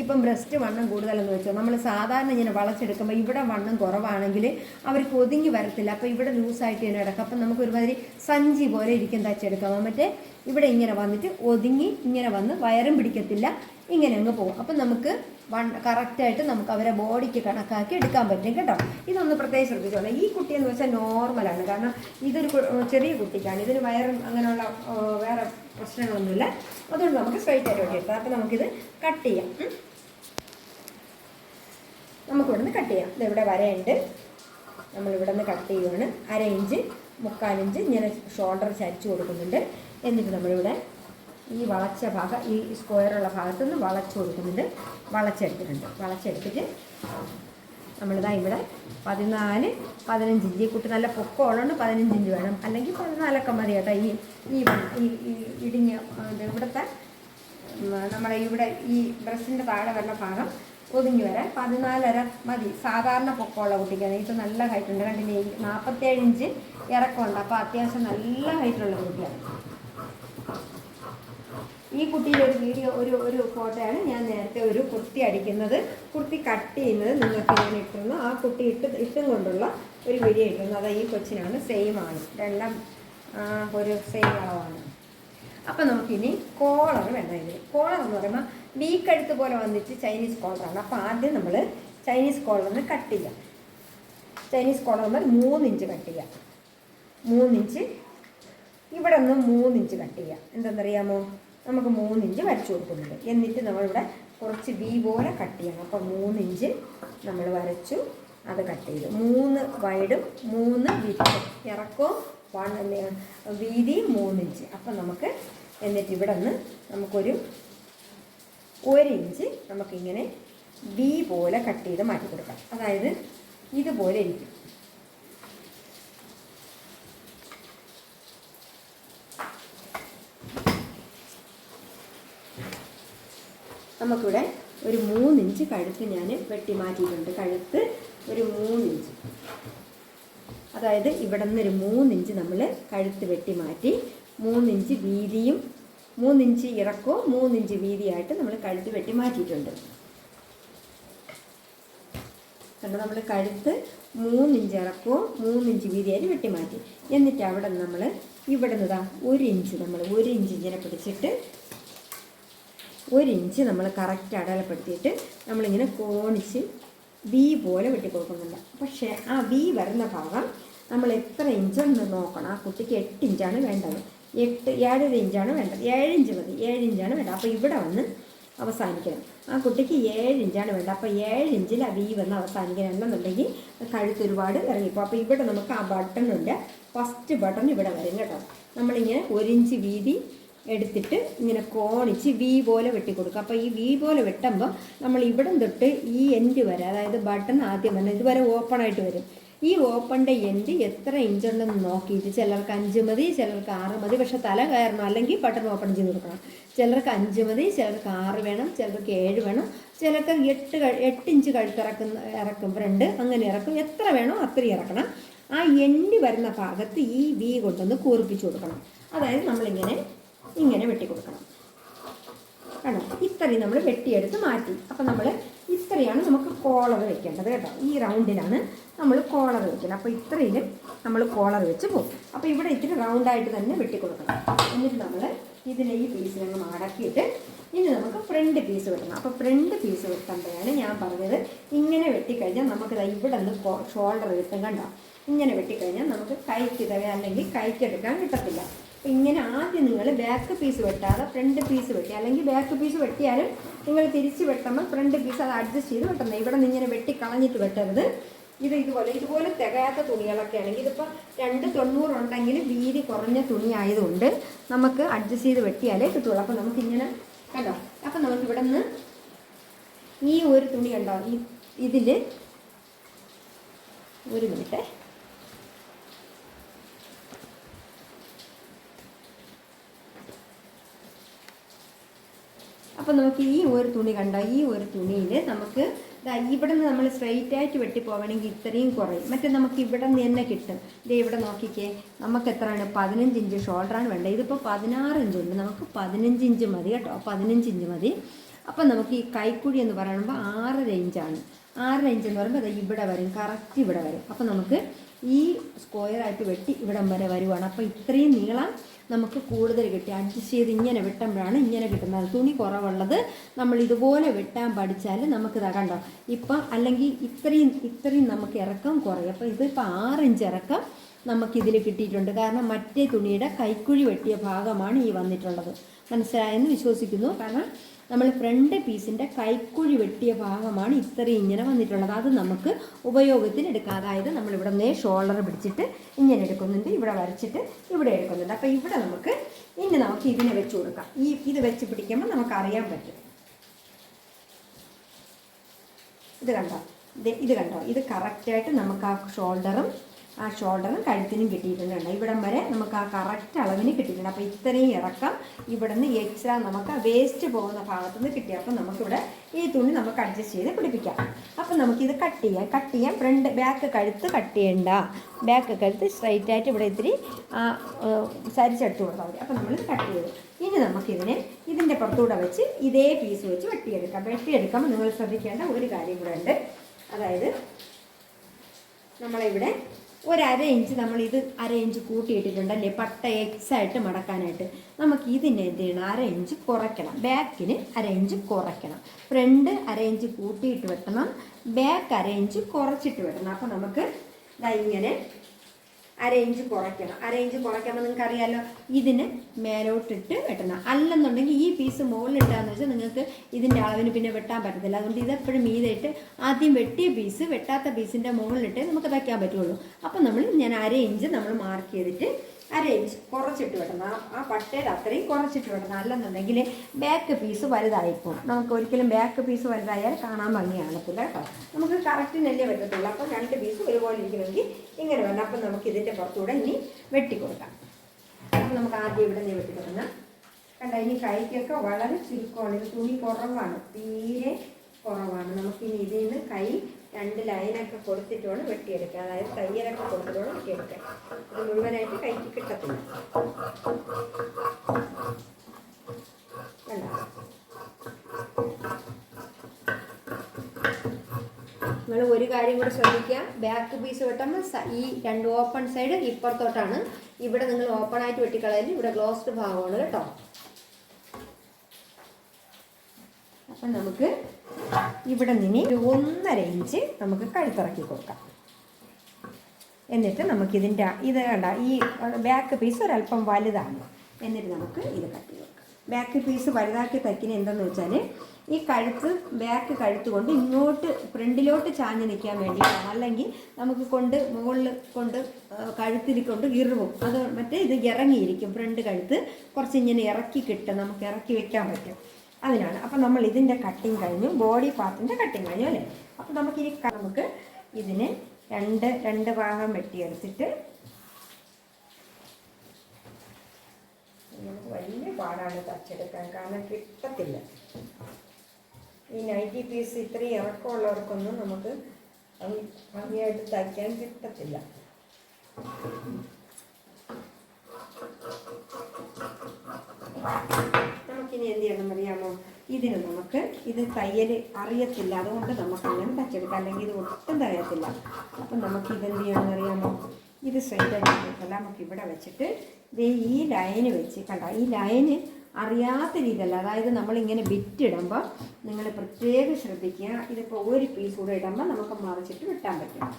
ഇപ്പം ബ്രസ്റ്റ് വണ്ണം കൂടുതലെന്ന് വെച്ചാൽ നമ്മൾ സാധാരണ ഇങ്ങനെ വളച്ചെടുക്കുമ്പോൾ ഇവിടെ വണ്ണം കുറവാണെങ്കിൽ അവർക്ക് ഒതുങ്ങി വരത്തില്ല. അപ്പോൾ ഇവിടെ ലൂസായിട്ട് തന്നെ കിടക്കും. അപ്പം നമുക്ക് ഒരുമാതിരി സഞ്ചി പോലെ ഇരിക്കും തയ്ച്ചെടുക്കാം മറ്റേ ഇവിടെ ഇങ്ങനെ വന്നിട്ട് ഒതുങ്ങി ഇങ്ങനെ വന്ന് വയറും പിടിക്കത്തില്ല. ഇങ്ങനെ അങ്ങ് പോകും. അപ്പം നമുക്ക് വൺ കറക്റ്റായിട്ട് നമുക്ക് അവരെ ബോഡിക്ക് കണക്കാക്കി എടുക്കാൻ പറ്റും കേട്ടോ. ഇതൊന്ന് പ്രത്യേകം ശ്രദ്ധിച്ചോളാം. ഈ കുട്ടിയെന്ന് വെച്ചാൽ നോർമലാണ് കാരണം ഇതൊരു ചെറിയ കുട്ടിക്കാണ്. ഇതിന് വയറും അങ്ങനെയുള്ള വേറെ പ്രശ്നങ്ങളൊന്നുമില്ല. അതുകൊണ്ട് നമുക്ക് സ്ട്രൈറ്റ് ആയിട്ട് വെട്ടിയെടുക്കാം അപ്പം നമുക്കിത് കട്ട് ചെയ്യാം. നമുക്കിവിടെ നിന്ന് കട്ട് ചെയ്യാം. ഇതിവിടെ വരയുണ്ട് നമ്മൾ ഇവിടെ നിന്ന് കട്ട് ചെയ്യുവാണ്. അര ഇഞ്ച് മുക്കാലിഞ്ച് ഇങ്ങനെ ഷോൾഡർ ചരിച്ചു കൊടുക്കുന്നുണ്ട്. എന്നിട്ട് നമ്മളിവിടെ ഈ വളച്ച ഭാഗം ഈ സ്ക്വയറുള്ള ഭാഗത്തു നിന്ന് വളച്ചു കൊടുക്കുന്നുണ്ട്. വളച്ചെടുത്തിട്ടുണ്ട്. വളച്ചെടുത്തിട്ട് നമ്മളിതാ ഇവിടെ പതിനാല് പതിനഞ്ച് ഇഞ്ച്. കുട്ടി നല്ല പൊക്കം ഉള്ളതുകൊണ്ട് പതിനഞ്ച് ഇഞ്ച് വേണം. അല്ലെങ്കിൽ പതിനാലൊക്കെ മതി കേട്ടോ. ഈ ഈ ഇടിഞ്ഞ ഇവിടുത്തെ നമ്മുടെ ഇവിടെ ഈ ബ്രസ്സിന്റെ താഴെ വരുന്ന ഭാഗം ഒതുങ്ങി വരാൻ പതിനാലര മതി. സാധാരണ പൊക്കമുള്ള കുട്ടിക്കാണ്. ഇത് നല്ല ഹൈറ്റ് ഉണ്ട്. കണ്ടില്ലേ? നാൽപ്പത്തേഴ് ഇഞ്ച് ഇറക്കമുണ്ട്. അപ്പോൾ അത്യാവശ്യം നല്ല ഹൈറ്റുള്ള കുട്ടിയാണ്. ഈ കുട്ടിയുടെ ഒരു വീഡിയോ ഒരു ഒരു ഫോട്ടോയാണ് ഞാൻ നേരത്തെ ഒരു കുർത്തി അടിക്കുന്നത്. കുർത്തി കട്ട് ചെയ്യുന്നത് നിങ്ങൾക്ക് ഞാൻ ഇട്ടിരുന്നു. ആ കുട്ടി ഇട്ട് ഇട്ടും കൊണ്ടുള്ള ഒരു വീഡിയോ ഇട്ടിരുന്നു. അത് ഈ കൊച്ചിനാണ് സെയിം ആണ്. രണ്ടാം ഒരു സെയിം അളവാണ്. അപ്പം നമുക്കിനി കോളർ വേണം കോളർ എന്ന് പറയുമ്പോൾ വീക്കെടുത്ത് പോലെ വന്നിട്ട് ചൈനീസ് കോളറാണ് അപ്പോൾ ആദ്യം നമ്മൾ ചൈനീസ് കോളറിന് കട്ട് ചെയ്യാം. ചൈനീസ് കോളർ നമ്മൾ മൂന്നിഞ്ച് കട്ട് ചെയ്യാം. മൂന്നിഞ്ച് ഇവിടെ നിന്ന് മൂന്നിഞ്ച് കട്ട് ചെയ്യാം. എന്തെന്നറിയാമോ? നമുക്ക് മൂന്നിഞ്ച് വരച്ചു കൊടുക്കുന്നുണ്ട്. എന്നിട്ട് നമ്മളിവിടെ കുറച്ച് വി പോലെ കട്ട് ചെയ്യണം. അപ്പോൾ മൂന്നിഞ്ച് നമ്മൾ വരച്ചു അത് കട്ട് ചെയ്തു. മൂന്ന് വൈഡും മൂന്ന് വിത്തും ഇറക്കവും വൺ വീതിയും മൂന്നിഞ്ച് അപ്പം നമുക്ക് എന്നിട്ട് ഇവിടെ നിന്ന് നമുക്കൊരു ഒരിഞ്ച് നമുക്കിങ്ങനെ വി പോലെ കട്ട് ചെയ്ത് മാറ്റി കൊടുക്കാം അതായത് ഇതുപോലെ ഇരിക്കും. നമുക്കിവിടെ ഒരു മൂന്നിഞ്ച് കഴുത്ത് ഞാൻ വെട്ടി മാറ്റിയിട്ടുണ്ട്. കഴുത്ത് ഒരു മൂന്നിഞ്ച്. അതായത് ഇവിടെ നിന്ന് ഒരു മൂന്നിഞ്ച് നമ്മൾ കഴുത്ത് വെട്ടി മാറ്റി മൂന്നിഞ്ച് വീതിയും മൂന്നിഞ്ച് ഇറക്കവും മൂന്നിഞ്ച് വീതിയായിട്ട് നമ്മൾ കഴുത്ത് വെട്ടി മാറ്റിയിട്ടുണ്ട്. കണ്ടോ? നമ്മൾ കഴുത്ത് മൂന്നിഞ്ച് ഇറക്കവും മൂന്നിഞ്ച് വീതിയായിട്ട് വെട്ടി മാറ്റി. എന്നിട്ട് അവിടെ നമ്മൾ ഇവിടെ നിന്ന് ഒരു ഇഞ്ച് നമ്മൾ ഒരു ഇഞ്ച് ഇങ്ങനെ പിടിച്ചിട്ട് ഒരു ഇഞ്ച് നമ്മൾ കറക്റ്റ് അടയാളപ്പെടുത്തിയിട്ട് നമ്മളിങ്ങനെ കോണിച്ച് വി പോലെ വെട്ടി കൊടുക്കുന്നുണ്ട്. പക്ഷേ ആ വി വരുന്ന ഭാഗം നമ്മൾ എത്ര ഇഞ്ചെന്ന് നോക്കണം. ആ കുട്ടിക്ക് എട്ട് ഇഞ്ചാണ് വേണ്ടത്. എട്ട് ഏഴര ഇഞ്ചാണ് വേണ്ടത്. ഏഴ് ഇഞ്ച് മതി. ഏഴ് ഇഞ്ചാണ് വേണ്ടത്. അപ്പോൾ ഇവിടെ വന്ന് അവസാനിക്കണം. ആ കുട്ടിക്ക് ഏഴ് ഇഞ്ചാണ് വേണ്ടത്. അപ്പോൾ ഏഴ് ഇഞ്ചിൽ ആ വി വന്ന് അവസാനിക്കണം എന്നുണ്ടെങ്കിൽ കഴുത്ത് ഒരുപാട് ഇറങ്ങിപ്പോൾ അപ്പോൾ ഇവിടെ നമുക്ക് ആ ബട്ടണുണ്ട് ഫസ്റ്റ് ബട്ടൺ ഇവിടെ വരും കേട്ടോ. നമ്മളിങ്ങനെ ഒരു ഇഞ്ച് വീതി എടുത്തിട്ട് ഇങ്ങനെ കോണിച്ച് വി പോലെ വെട്ടി കൊടുക്കുക അപ്പോൾ ഈ വി പോലെ വെട്ടുമ്പോൾ നമ്മൾ ഇവിടം തൊട്ട് ഈ എൻഡ് വരെ അതായത് ബട്ടൺ ആദ്യം വരണം ഇതുവരെ ഓപ്പൺ ആയിട്ട് വരും. ഈ ഓപ്പണിന്റെ എൻഡ് എത്ര ഇഞ്ചുണ്ടെന്ന് നോക്കിയിട്ട് ചിലർക്ക് അഞ്ച് മതി ചിലർക്ക് ആറ് മതി. പക്ഷേ തല കയറണം അല്ലെങ്കിൽ ബട്ടൺ ഓപ്പൺ ചെയ്ത് കൊടുക്കണം. ചിലർക്ക് അഞ്ച് മതി ചിലർക്ക് ആറ് വേണം ചിലർക്ക് ഏഴ് വേണം. ചിലർക്ക് എട്ട് എട്ട് ഇഞ്ച് കഴുത്തിറക്കുന്ന ഇറക്കും ഫ്രണ്ട് അങ്ങനെ ഇറക്കും. എത്ര വേണോ അത്രയും ഇറക്കണം. ആ എൻഡ് വരുന്ന ഭാഗത്ത് ഈ വി കൊണ്ടൊന്ന് കൂർപ്പിച്ച് കൊടുക്കണം. അതായത് നമ്മളിങ്ങനെ ഇങ്ങനെ വെട്ടി കൊടുക്കണം. കണ്ടോ? ഇത്രയും നമ്മൾ വെട്ടിയെടുത്ത് മാറ്റി. അപ്പം നമ്മൾ ഇത്രയാണ് നമുക്ക് കോളർ വെക്കേണ്ടത് കേട്ടോ. ഈ റൗണ്ടിലാണ് നമ്മൾ കോളർ വെക്കുന്നത് അപ്പോൾ ഇത്രയിൽ നമ്മൾ കോളർ വെച്ച് പോകും. അപ്പോൾ ഇവിടെ ഇത്തിരി റൗണ്ടായിട്ട് തന്നെ വെട്ടി കൊടുക്കണം. എന്നിട്ട് നമ്മൾ ഇതിനെ ഈ പീസിനങ്ങ് മടക്കിയിട്ട് ഇനി നമുക്ക് ഫ്രണ്ട് പീസ് വെട്ടണം. അപ്പോൾ ഫ്രണ്ട് പീസ് വെട്ടുമ്പോഴാണ് ഞാൻ പറഞ്ഞത്. ഇങ്ങനെ വെട്ടിക്കഴിഞ്ഞാൽ നമുക്ക് ഇവിടെ നിന്ന് ഷോൾഡർ കിട്ടും കണ്ടോ? ഇങ്ങനെ വെട്ടിക്കഴിഞ്ഞാൽ നമുക്ക് കൈക്ക് അല്ലെങ്കിൽ കൈക്കെടുക്കാൻ കിട്ടത്തില്ല. ഇങ്ങനെ ആദ്യം നിങ്ങൾ ബാക്ക് പീസ് വെട്ടാതെ ഫ്രണ്ട് പീസ് വെട്ടി. അല്ലെങ്കിൽ ബാക്ക് പീസ് വെട്ടിയാലും നിങ്ങൾ തിരിച്ച് വെട്ടുമ്പോൾ ഫ്രണ്ട് പീസ് അത് അഡ്ജസ്റ്റ് ചെയ്ത് വെട്ടണം. ഇവിടെ നിന്ന് ഇങ്ങനെ വെട്ടി കളഞ്ഞിട്ട് വെട്ടരുത്. ഇത് ഇതുപോലെ ഇതുപോലെ തികയാത്ത തുണികളൊക്കെ ആണെങ്കിൽ ഇതിപ്പോൾ രണ്ട് തൊണ്ണൂറുണ്ടെങ്കിൽ വീതി കുറഞ്ഞ തുണി ആയതുകൊണ്ട് നമുക്ക് അഡ്ജസ്റ്റ് ചെയ്ത് വെട്ടിയാലേ കിട്ടുള്ളൂ. അപ്പോൾ നമുക്കിങ്ങനെ കണ്ടോ? അപ്പം നമുക്ക് ഇവിടെ നിന്ന് ഈ ഒരു തുണി കണ്ടോ? ഈ ഇതിൽ ഒരു മിനിറ്റ് അപ്പം നമുക്ക് ഈ ഒരു തുണി കണ്ടോ? ഈ ഒരു തുണിയിൽ നമുക്ക് ഇവിടെ നിന്ന് നമ്മൾ സ്ട്രെയിറ്റ് ആയിട്ട് വെട്ടി പോവണമെങ്കിൽ ഇത്രയും കുറയും. മറ്റേ നമുക്ക് ഇവിടെ നിന്ന് തന്നെ കിട്ടും. ദേ ഇവിടെ നോക്കിക്കേ നമുക്ക് എത്രയാണ്? പതിനഞ്ച് ഇഞ്ച് ഷോൾഡറാണ് വേണ്ടത്. ഇതിപ്പോൾ പതിനാറ് ഇഞ്ച് ഉണ്ട്. നമുക്ക് പതിനഞ്ച് ഇഞ്ച് മതി കേട്ടോ. പതിനഞ്ച് ഇഞ്ച് മതി. അപ്പം നമുക്ക് ഈ കൈക്കുഴി എന്ന് പറയുമ്പോൾ ആറര ഇഞ്ചാണ് ആറര ഇഞ്ച് എന്ന് പറയുമ്പോൾ അത് ഇവിടെ വരും. കറക്റ്റ് ഇവിടെ വരും. അപ്പം നമുക്ക് ഈ സ്ക്വയറായിട്ട് വെട്ടി ഇവിടം വരെ വരുവാണ്. അപ്പോൾ ഇത്രയും നീളം നമുക്ക് കൂടുതൽ കിട്ടി. അഡ്ജസ്റ്റ് ചെയ്ത് ഇങ്ങനെ വെട്ടുമ്പോഴാണ് ഇങ്ങനെ കിട്ടുന്നത്. തുണി കുറവുള്ളത് നമ്മൾ ഇതുപോലെ വെട്ടാൻ പഠിച്ചാൽ നമുക്ക് കണ്ടോ? ഇപ്പം അല്ലെങ്കിൽ ഇത്രയും ഇത്രയും നമുക്ക് ഇറക്കം കുറയും. അപ്പോൾ ഇതിപ്പോൾ ആറിഞ്ച് ഇറക്കം നമുക്കിതിൽ കിട്ടിയിട്ടുണ്ട്. കാരണം മറ്റേ തുണിയുടെ കൈക്കുഴി വെട്ടിയ ഭാഗമാണ് ഈ വന്നിട്ടുള്ളത്. മനസ്സിലായെന്ന് വിശ്വസിക്കുന്നു. കാരണം നമ്മൾ ഫ്രണ്ട് പീസിന്റെ കൈക്കുഴി വെട്ടിയ ഭാഗമാണ് ഇത്രയും ഇങ്ങനെ വന്നിട്ടുള്ളത്. അത് നമുക്ക് ഉപയോഗത്തിന് എടുക്കാം. അതായത് നമ്മളിവിടെ നേ ഷോൾഡർ പിടിച്ചിട്ട് ഇങ്ങനെ എടുക്കുന്നുണ്ട് ഇവിടെ വരച്ചിട്ട് ഇവിടെ എടുക്കുന്നുണ്ട്. അപ്പോൾ ഇവിടെ നമുക്ക് ഇനി നമുക്ക് ഇതിനെ വെച്ച് കൊടുക്കാം. ഈ ഇത് വെച്ച് പിടിക്കുമ്പോൾ നമുക്ക് അറിയാൻ പറ്റും. ഇത് കണ്ടോ? ഇത് കണ്ടോ? ഇത് കറക്റ്റായിട്ട് നമുക്ക് ആ ഷോൾഡറും ആ ഷോൾഡറും കഴുത്തിനും കിട്ടിയിട്ടുണ്ട് ഇവിടം വരെ നമുക്ക് ആ കറക്റ്റ് അളവിന് കിട്ടിയിട്ടുണ്ട്. അപ്പോൾ ഇത്രയും ഇറക്കം ഇവിടെ നിന്ന് എക്സ്ട്രാ നമുക്ക് വേസ്റ്റ് പോകുന്ന ഭാഗത്തു നിന്ന് കിട്ടി. അപ്പോൾ നമുക്കിവിടെ ഈ തുണി നമുക്ക് അഡ്ജസ്റ്റ് ചെയ്ത് പിടിപ്പിക്കാം. അപ്പോൾ നമുക്കിത് കട്ട് ചെയ്യാം. കട്ട് ചെയ്യാം. ഫ്രണ്ട് ബാക്ക് കഴുത്ത് കട്ട് ചെയ്യണ്ട. ബാക്ക് കഴുത്ത് സ്ട്രൈറ്റ് ആയിട്ട് ഇവിടെ ഇത്തിരി സരിച്ചെടുത്ത് കൊടുത്താൽ മതി. അപ്പോൾ നമ്മൾ കട്ട് ചെയ്തു. ഇനി നമുക്കിതിനെ ഇതിന്റെ പുറത്തൂടെ വെച്ച് ഇതേ പീസ് വെച്ച് വെട്ടിയെടുക്കാം. വെട്ടിയെടുക്കുമ്പോൾ നിങ്ങൾ ശ്രദ്ധിക്കേണ്ട ഒരു കാര്യം കൂടെ ഉണ്ട്. അതായത് നമ്മളിവിടെ ഒരു അര ഇഞ്ച് നമ്മൾ ഇത് അര ഇഞ്ച് കൂട്ടിയിട്ടിട്ടുണ്ടല്ലേ? പട്ട എക്സ് ആയിട്ട് മടക്കാനായിട്ട്. നമുക്ക് ഇതിനെ എന്ത് ചെയ്യണം? അര ഇഞ്ച് കുറയ്ക്കണം. ബാക്കിന് അര ഇഞ്ച് കുറയ്ക്കണം. ഫ്രണ്ട് അര ഇഞ്ച് കൂട്ടിയിട്ട് വെട്ടണം. ബാക്ക് അര ഇഞ്ച് കുറച്ചിട്ട് വെട്ടണം. അപ്പോൾ നമുക്ക് ഇങ്ങനെ അര ഇഞ്ച് കുറയ്ക്കണം അരയിഞ്ച് കുറയ്ക്കുമ്പോൾ നിങ്ങൾക്ക് അറിയാമല്ലോ ഇതിന് മേലോട്ടിട്ട് വെട്ടണം. അല്ലെന്നുണ്ടെങ്കിൽ ഈ പീസ് മുകളിലിട്ടാന്ന് വെച്ചാൽ നിങ്ങൾക്ക് ഇതിന്റെ അളവിന് പിന്നെ വെട്ടാൻ പറ്റത്തില്ല. അതുകൊണ്ട് ഇതെപ്പോഴും മീതായിട്ട് ആദ്യം വെട്ടിയ പീസ് വെട്ടാത്ത പീസിന്റെ മുകളിലിട്ട് നമുക്ക് വയ്ക്കാൻ പറ്റുള്ളൂ. അപ്പം നമ്മൾ ഞാൻ അരയിഞ്ച് നമ്മൾ മാർക്ക് ചെയ്തിട്ട് അര കുറച്ചിട്ട് വിടണം ആ പട്ടയുടെ അത്രയും കുറച്ചിട്ട് വിടണം അല്ലെന്നുണ്ടെങ്കിൽ ബാക്ക് പീസ് വലുതായിപ്പോകും നമുക്ക് ഒരിക്കലും ബാക്ക് പീസ് വലുതായാൽ കാണാൻ ഭംഗിയാണ് അപ്പോൾ കേട്ടോ. നമുക്ക് കറക്റ്റിനല്ലേ പറ്റത്തുള്ളൂ അപ്പോൾ രണ്ട് പീസ് ഒരുപോലെ ഇരിക്കണമെങ്കിൽ ഇങ്ങനെ വേണം അപ്പം നമുക്ക് ഇതിന്റെ പുറത്തൂടെ ഇനി വെട്ടിക്കൊടുക്കാം അപ്പം നമുക്ക് ആദ്യം ഇവിടെ നിന്ന് വെട്ടി തുടങ്ങാം കണ്ട ഇനി കൈക്കൊക്കെ വളരെ ചുരുക്കമാണ്. ഇത് തുണി കുറവാണ്. തീരെ കുറവാണ്. നമുക്കിനി ഇതിൽ നിന്ന് കൈ രണ്ട് ലൈനൊക്കെ കൊടുത്തിട്ട് വേണം വെട്ടിയെടുക്കുക. അതായത് തയ്യലൊക്കെ കൊടുത്തിട്ട് വേണം വെട്ടിയെടുക്കാൻ ഇത് മുഴുവനായിട്ട് കൈക്ക് കിട്ടത്തില്ല. നിങ്ങൾ ഒരു കാര്യം കൂടെ ശ്രദ്ധിക്കുക. ബാക്ക് പീസ് വെട്ടുമ്പോൾ ഈ രണ്ട് ഓപ്പൺ സൈഡ് ഇപ്പുറത്തോട്ടാണ്. ഇവിടെ നിങ്ങൾ ഓപ്പൺ ആയിട്ട് വെട്ടിക്കളയൽ ഇവിടെ ക്ലോസ്ഡ് ഭാഗമാണ് കേട്ടോ. അപ്പം നമുക്ക് ഇവിടെ നിന്ന് ഒരു ഒന്നര ഇഞ്ച് നമുക്ക് കഴുത്തിറക്കി കൊടുക്കാം. എന്നിട്ട് നമുക്ക് നമുക്കിതിന്റെ ഇത് കണ്ട ഈ ബാക്ക് പീസ് ഒരല്പം വലുതാണ്. എന്നിട്ട് നമുക്ക് ഇത് കട്ടി കൊടുക്കാം. ബാക്ക് പീസ് വലുതാക്കി തയ്ക്കുന്ന എന്തെന്ന് വെച്ചാൽ ഈ കഴുത്ത് ബാക്ക് കഴുത്ത് കൊണ്ട് ഇങ്ങോട്ട് ഫ്രണ്ടിലോട്ട് ചാഞ്ഞ് നിൽക്കാൻ വേണ്ടിയിട്ടാണ്. അല്ലെങ്കിൽ നമുക്ക് കൊണ്ട് മുകളിൽ കൊണ്ട് കഴുത്തിൽ കൊണ്ട് ഇറുവും. അത് മറ്റേ ഇത് ഇറങ്ങിയിരിക്കും. ഫ്രണ്ട് കഴുത്ത് കുറച്ച് ഇങ്ങനെ ഇറക്കി കിട്ടും. നമുക്ക് ഇറക്കി വെക്കാൻ പറ്റും. അതിനാണ്. അപ്പം നമ്മൾ ഇതിന്റെ കട്ടിങ് കഴിഞ്ഞു. ബോഡി പാർട്ടിന്റെ കട്ടിങ് കഴിഞ്ഞു അല്ലേ? അപ്പം നമുക്ക് ഇനി നമുക്ക് ഇതിന് രണ്ട് രണ്ട് ഭാഗം വെട്ടിയെടുത്തിട്ട് നമുക്ക് വലിയ പാടാണ് തച്ചെടുക്കാൻ. കാരണം കിട്ടത്തില്ല. ഈ നൈറ്റി പീസ് ഇത്രയും ഇറക്കമുള്ളവർക്കൊന്നും നമുക്ക് ഭംഗി- ഭംഗിയായിട്ട് തയ്ക്കാൻ കിട്ടത്തില്ല. നമുക്കിനി എന്ത് ചെയ്യണം അറിയാമോ? ഇതിന് നമുക്ക് ഇത് തയ്യൽ അറിയത്തില്ല. അതുകൊണ്ട് നമുക്ക് അങ്ങനെ തച്ചെടുക്കാം അല്ലെങ്കിൽ ഇത് ഒട്ടും തയ്യത്തില്ല അപ്പം നമുക്ക് ഇതെന്ത് ചെയ്യണമെന്ന് അറിയാമോ? ഇത് ആയിട്ട് നമുക്ക് ഇവിടെ വെച്ചിട്ട് ദേ ഈ ലൈന് വെച്ച് കണ്ട? ഈ ലൈന് അറിയാത്ത രീതിയല്ല. അതായത് നമ്മളിങ്ങനെ ബിറ്റിടുമ്പോൾ നിങ്ങൾ പ്രത്യേകം ശ്രദ്ധിക്കുക. ഇതിപ്പോൾ ഒരു പീസ് കൂടെ ഇടുമ്പോൾ നമുക്ക് മറിച്ചിട്ട് വിട്ടാൻ പറ്റും.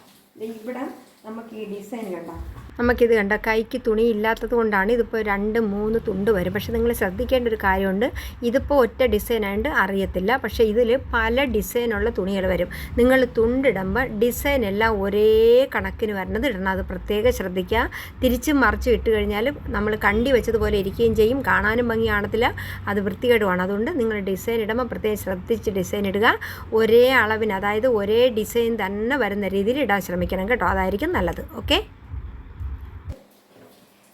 ഇവിടെ നമുക്ക് ഈ ഡിസൈൻ കണ്ട? നമുക്കിത് കണ്ട കൈക്ക് തുണി ഇല്ലാത്തത് കൊണ്ടാണ് ഇതിപ്പോൾ രണ്ട് മൂന്ന് തുണ്ട് വരും. പക്ഷേ നിങ്ങൾ ശ്രദ്ധിക്കേണ്ട ഒരു കാര്യമുണ്ട്. ഇതിപ്പോൾ ഒറ്റ ഡിസൈനായിട്ട് അറിയത്തില്ല. പക്ഷേ ഇതിൽ പല ഡിസൈനുള്ള തുണികൾ വരും. നിങ്ങൾ തുണ്ടിടുമ്പോൾ ഡിസൈൻ എല്ലാം ഒരേ കണക്കിന് വരുന്നത് ഇടണം. അത് പ്രത്യേകം ശ്രദ്ധിക്കുക. തിരിച്ചും മറിച്ച് ഇട്ട് കഴിഞ്ഞാൽ നമ്മൾ കണ്ടി വെച്ചതുപോലെ ഇരിക്കുകയും ചെയ്യും. കാണാനും ഭംഗി കാണത്തില്ല. അത് വൃത്തികേടുമാണ്. അതുകൊണ്ട് നിങ്ങൾ ഡിസൈൻ ഇടുമ്പോൾ പ്രത്യേകം ശ്രദ്ധിച്ച് ഡിസൈൻ ഇടുക. ഒരേ അളവിന് അതായത് ഒരേ ഡിസൈൻ തന്നെ വരുന്ന രീതിയിൽ ഇടാൻ ശ്രമിക്കണം കേട്ടോ. അതായിരിക്കും നല്ലത്. ഓക്കെ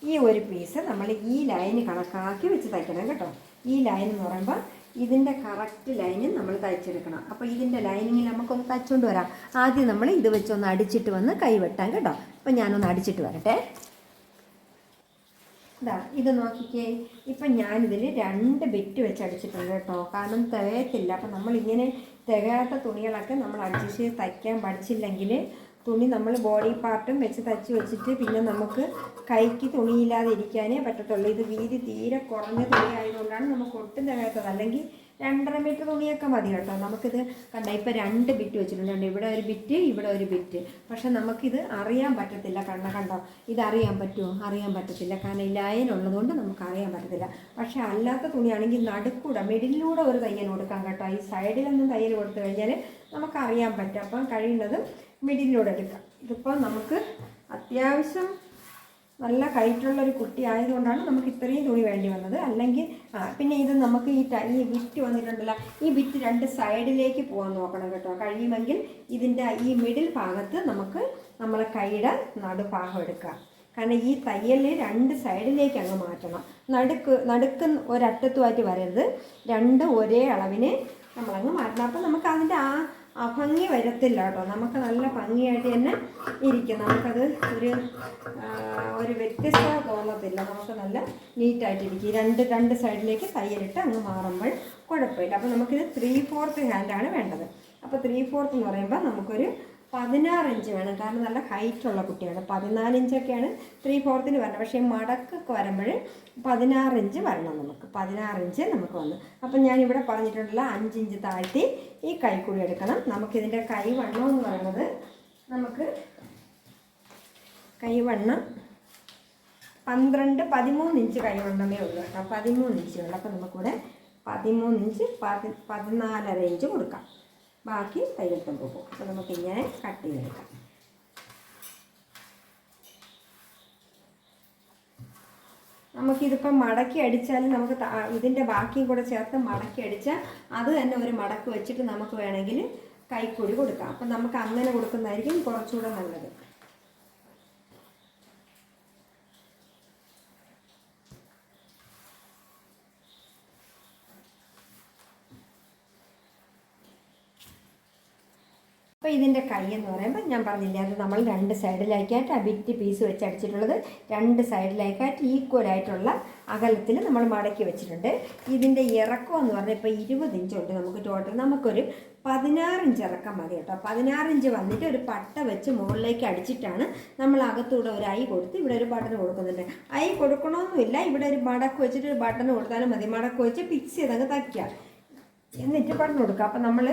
ഈ ഒരു പീസ് നമ്മൾ ഈ ലൈൻ കണക്കാക്കി വെച്ച് തയ്ക്കണം കേട്ടോ. ഈ ലൈൻ എന്ന് പറയുമ്പോൾ ഇതിന്റെ കറക്റ്റ് ലൈനും നമ്മൾ തയ്ച്ചെടുക്കണം. അപ്പോൾ ഇതിന്റെ ലൈനിങ്ങിൽ നമുക്കൊന്ന് തയ്ച്ചുകൊണ്ട് വരാം. ആദ്യം നമ്മൾ ഇത് വെച്ചൊന്ന് അടിച്ചിട്ട് വന്ന് കൈ വെട്ടാം കേട്ടോ. അപ്പോൾ ഞാനൊന്ന് അടിച്ചിട്ട് വരട്ടെ. ഇതാ ഇത് നോക്കിക്കേ. ഇപ്പം ഞാനിതിൽ രണ്ട് ബെറ്റ് വെച്ച് അടിച്ചിട്ടുണ്ട് കേട്ടോ. കാരണം തികയത്തില്ല. അപ്പം നമ്മളിങ്ങനെ തികയാത്ത തുണികളൊക്കെ നമ്മൾ ചെയ്ത് തയ്ക്കാൻ പഠിച്ചില്ലെങ്കിൽ തുണി നമ്മൾ ബോഡി പാർട്ടും വെച്ച് തച്ച് വെച്ചിട്ട് പിന്നെ നമുക്ക് കൈക്ക് തുണിയില്ലാതെ ഇരിക്കാനേ പറ്റത്തുള്ളൂ. ഇത് വീതി തീരെ കുറഞ്ഞ തുണി ആയതുകൊണ്ടാണ് നമുക്ക് ഒട്ടും തികയാത്തത്. അല്ലെങ്കിൽ രണ്ടര മീറ്റർ തുണിയൊക്കെ മതി കേട്ടോ. നമുക്കിത് കണ്ട ഇപ്പം രണ്ട് ബിറ്റ് വെച്ചിട്ടുണ്ട്. ഇവിടെ ഒരു ബിറ്റ് ഇവിടെ ഒരു ബിറ്റ് പക്ഷെ നമുക്കിത് അറിയാൻ പറ്റത്തില്ല. കണ്ണ കണ്ടോ ഇത് അറിയാൻ പറ്റുമോ? അറിയാൻ പറ്റത്തില്ല. കാരണം ലൈൻ ഉള്ളതുകൊണ്ട് നമുക്ക് അറിയാൻ പറ്റത്തില്ല. പക്ഷെ അല്ലാത്ത തുണിയാണെങ്കിൽ നടുക്കൂടെ മിഡിലൂടെ ഒരു തയ്യൽ കൊടുക്കാം കേട്ടോ. ഈ സൈഡിലൊന്നും തയ്യൽ കൊടുത്തു കഴിഞ്ഞാൽ നമുക്ക് അറിയാൻ പറ്റും. അപ്പം കഴിയുന്നതും മിഡിലൂടെ എടുക്കാം. ഇതിപ്പോൾ നമുക്ക് അത്യാവശ്യം നല്ല ഹൈറ്റുള്ളൊരു കുട്ടി ആയതുകൊണ്ടാണ് നമുക്ക് ഇത്രയും തുണി വേണ്ടി വന്നത്. അല്ലെങ്കിൽ പിന്നെ ഇത് നമുക്ക് ഈ ഈ വിറ്റ് വന്നിട്ടുണ്ടല്ലോ ഈ വിറ്റ് രണ്ട് സൈഡിലേക്ക് പോകാൻ നോക്കണം കേട്ടോ. കഴിയുമെങ്കിൽ ഇതിന്റെ ഈ മിഡിൽ ഭാഗത്ത് നമുക്ക് നമ്മളെ കൈയുടെ നടുഭാഗം എടുക്കാം. കാരണം ഈ തയ്യൽ രണ്ട് സൈഡിലേക്ക് അങ്ങ് മാറ്റണം. നടുക്ക് നടുക്ക് ഒരറ്റത്തുമായിട്ട് വരരുത്. രണ്ട് ഒരേ അളവിന് നമ്മളങ്ങ് മാറ്റണം. അപ്പം നമുക്ക് അതിന്റെ ആ ഭംഗി വരത്തില്ല കേട്ടോ. നമുക്ക് നല്ല ഭംഗിയായിട്ട് തന്നെ ഇരിക്കും. നമുക്കത് ഒരു ഒരു വ്യത്യസ്ത തോന്നത്തില്ല. നമുക്ക് നല്ല നീറ്റായിട്ടിരിക്കും രണ്ട് രണ്ട് സൈഡിലേക്ക് തയ്യലിട്ട് അങ്ങ് മാറുമ്പോൾ കുഴപ്പമില്ല. അപ്പോൾ നമുക്കിത് ത്രീ ഫോർത്ത് ഹാൻഡാണ് വേണ്ടത്. അപ്പോൾ ത്രീ ഫോർത്ത് എന്ന് പറയുമ്പോൾ നമുക്കൊരു പതിനാറ് ഇഞ്ച് വേണം. കാരണം നല്ല ഹൈറ്റുള്ള കുട്ടിയാണ്. പതിനാലിഞ്ചൊക്കെയാണ് ത്രീ ഫോർത്തിന് വരുന്നത് പക്ഷേ മടക്കൊക്കെ വരുമ്പോൾ പതിനാറ് ഇഞ്ച് വരണം നമുക്ക്. പതിനാറ് ഇഞ്ച് നമുക്ക് വന്നു. അപ്പം ഞാനിവിടെ പറഞ്ഞിട്ടുള്ള അഞ്ച് ഇഞ്ച് താഴ്ത്തി ഈ കൈക്കുഴി എടുക്കണം. നമുക്കിതിന്റെ കൈ വണ്ണം എന്ന് പറയുന്നത് നമുക്ക് കൈവണ്ണം പന്ത്രണ്ട് പതിമൂന്ന് ഇഞ്ച് കൈവണ്ണമേ ഉള്ളൂ കേട്ടോ. പതിമൂന്ന് ഇഞ്ചേ ഉള്ളൂ. അപ്പം നമുക്കിവിടെ പതിമൂന്ന് ഇഞ്ച് പതി പതിനാലര ഇഞ്ച് കൊടുക്കാം. ബാക്കി തയ്യൽത്തും പോകും. അപ്പോൾ നമുക്കിങ്ങനെ കട്ട് ചെയ്തെടുക്കാം. നമുക്കിതിപ്പം മടക്കി അടിച്ചാലും നമുക്ക് ഇതിന്റെ ബാക്കിയും കൂടെ ചേർത്ത് മടക്കി അടിച്ചാൽ അത് തന്നെ ഒരു മടക്ക് വെച്ചിട്ട് നമുക്ക് വേണമെങ്കിൽ കൈക്കൂലി കൊടുക്കാം. അപ്പം നമുക്ക് അങ്ങനെ കൊടുക്കുന്നതായിരിക്കും കുറച്ചുകൂടെ നല്ലത്. അപ്പോൾ ഇതിന്റെ കൈ എന്ന് പറയുമ്പോൾ ഞാൻ പറഞ്ഞില്ലേ അത് നമ്മൾ രണ്ട് സൈഡിലേക്കായിട്ട് ആ ബിറ്റ് പീസ് വെച്ച് അടിച്ചിട്ടുള്ളത് രണ്ട് സൈഡിലേക്കായിട്ട് ഈക്വലായിട്ടുള്ള അകലത്തിൽ നമ്മൾ മടക്കി വെച്ചിട്ടുണ്ട്. ഇതിന്റെ ഇറക്കം എന്ന് പറഞ്ഞാൽ ഇപ്പോൾ ഇരുപത് ഇഞ്ചുണ്ട് നമുക്ക് ടോട്ടൽ നമുക്കൊരു പതിനാറിഞ്ച് ഇറക്കം മതി കേട്ടോ. പതിനാറിഞ്ച് വന്നിട്ട് ഒരു പട്ട വെച്ച് മുകളിലേക്ക് അടിച്ചിട്ടാണ് നമ്മൾ അകത്തൂടെ ഒരു ഐ കൊടുത്ത് ഇവിടെ ഒരു ബട്ടൺ കൊടുക്കുന്നുണ്ട്. ഐ കൊടുക്കണമെന്നില്ല ഇവിടെ ഒരു മടക്ക് വെച്ചിട്ട് ഒരു ബട്ടൺ കൊടുത്താലും മതി. മടക്ക് വെച്ച് ഫിക്സ് ചെയ്തങ്ങ് തയ്ക്കുക. എന്നിട്ട് പറഞ്ഞു കൊടുക്കുക അപ്പം നമ്മൾ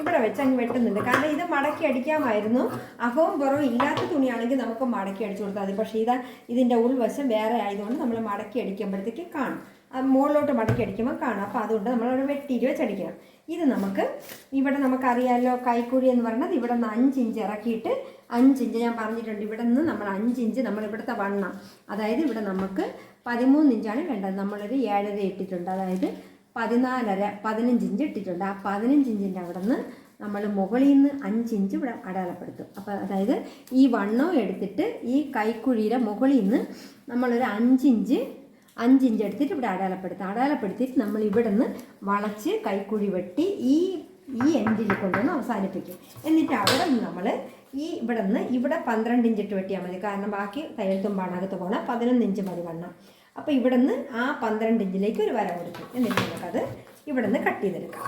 ഇവിടെ വെച്ച് അങ്ങ് വെട്ടുന്നുണ്ട്. കാരണം ഇത് മടക്കി അടിക്കാമായിരുന്നു. അകവും പുറവും ഇല്ലാത്ത തുണിയാണെങ്കിൽ നമുക്ക് മടക്കി അടിച്ചു കൊടുത്താൽ മതി. പക്ഷേ ഇതാ ഇതിന്റെ ഉൾവശം വേറെ ആയതുകൊണ്ട് നമ്മൾ മടക്കി അടിക്കുമ്പോഴത്തേക്ക് കാണും. മുകളിലോട്ട് മടക്കി അടിക്കുമ്പോൾ കാണും. അപ്പോൾ അതുകൊണ്ട് നമ്മൾ അവിടെ വെട്ടിയിട്ട് വെച്ചടിക്കണം ഇത് നമുക്ക് ഇവിടെ നമുക്കറിയാമല്ലോ കൈക്കുഴി എന്ന് പറയുന്നത് ഇവിടെ നിന്ന് അഞ്ച് ഇഞ്ച് ഇറക്കിയിട്ട് അഞ്ച് ഇഞ്ച് ഞാൻ പറഞ്ഞിട്ടുണ്ട്. ഇവിടെ നിന്ന് നമ്മൾ അഞ്ച് ഇഞ്ച് നമ്മൾ ഇവിടുത്തെ വണ്ണം. അതായത് ഇവിടെ നമുക്ക് പതിമൂന്ന് ഇഞ്ചാണ് വേണ്ടത്. നമ്മളൊരു ഏഴര ഇട്ടിട്ടുണ്ട്. അതായത് പതിനാലര പതിനഞ്ച് ഇഞ്ച് ഇട്ടിട്ടുണ്ട്. ആ പതിനഞ്ച് ഇഞ്ചിന്റെ അവിടെ നിന്ന് നമ്മൾ മുകളിൽ നിന്ന് അഞ്ച് ഇഞ്ച് ഇവിടെ അടയാളപ്പെടുത്തും. അപ്പോൾ അതായത് ഈ വണ്ണോ എടുത്തിട്ട് ഈ കൈക്കുഴിയുടെ മുകളിൽ നിന്ന് നമ്മളൊരു അഞ്ചിഞ്ച് അഞ്ചിഞ്ച് എടുത്തിട്ട് ഇവിടെ അടയാളപ്പെടുത്തും. അടയാളപ്പെടുത്തിയിട്ട് നമ്മൾ ഇവിടെ നിന്ന് വളച്ച് കൈക്കുഴി വെട്ടി ഈ ഈ എൻഡിൽ കൊണ്ടുവന്ന് അവസാനിപ്പിക്കും. എന്നിട്ട് അവിടെ നിന്ന് നമ്മൾ ഈ ഇവിടെ നിന്ന് ഇവിടെ പന്ത്രണ്ട് ഇഞ്ച് ഇട്ട് വെട്ടിയാൽ മതി. കാരണം ബാക്കി തയ്യൽ തുമ്പാണ് അകത്ത് പോകണം. പതിനൊന്ന് ഇഞ്ച് മതി വണ്ണം. അപ്പോൾ ഇവിടെ നിന്ന് ആ പന്ത്രണ്ട് ഇഞ്ചിലേക്ക് ഒരു വര കൊടുക്കും എന്നിട്ട് നമുക്കത് ഇവിടെ നിന്ന് കട്ട് ചെയ്തെടുക്കാം.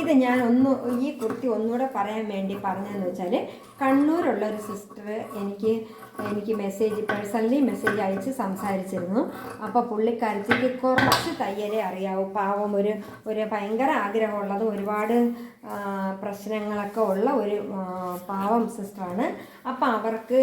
ഇത് ഞാൻ ഒന്ന് ഈ കുർത്തി ഒന്നുകൂടെ പറയാൻ വേണ്ടി പറഞ്ഞതെന്ന് വെച്ചാൽ കണ്ണൂരുള്ള ഒരു സിസ്റ്റർ എനിക്ക് എനിക്ക് മെസ്സേജ് പേഴ്സണലി മെസ്സേജ് അയച്ച് സംസാരിച്ചിരുന്നു. അപ്പോൾ പുള്ളിക്കാരത്തേക്ക് കുറച്ച് തയ്യലേ അറിയാവൂ. പാവം ഒരു ഒരു ഭയങ്കര ആഗ്രഹമുള്ളത് ഒരുപാട് പ്രശ്നങ്ങളൊക്കെ ഉള്ള ഒരു പാവം സിസ്റ്ററാണ് അപ്പോൾ അവർക്ക്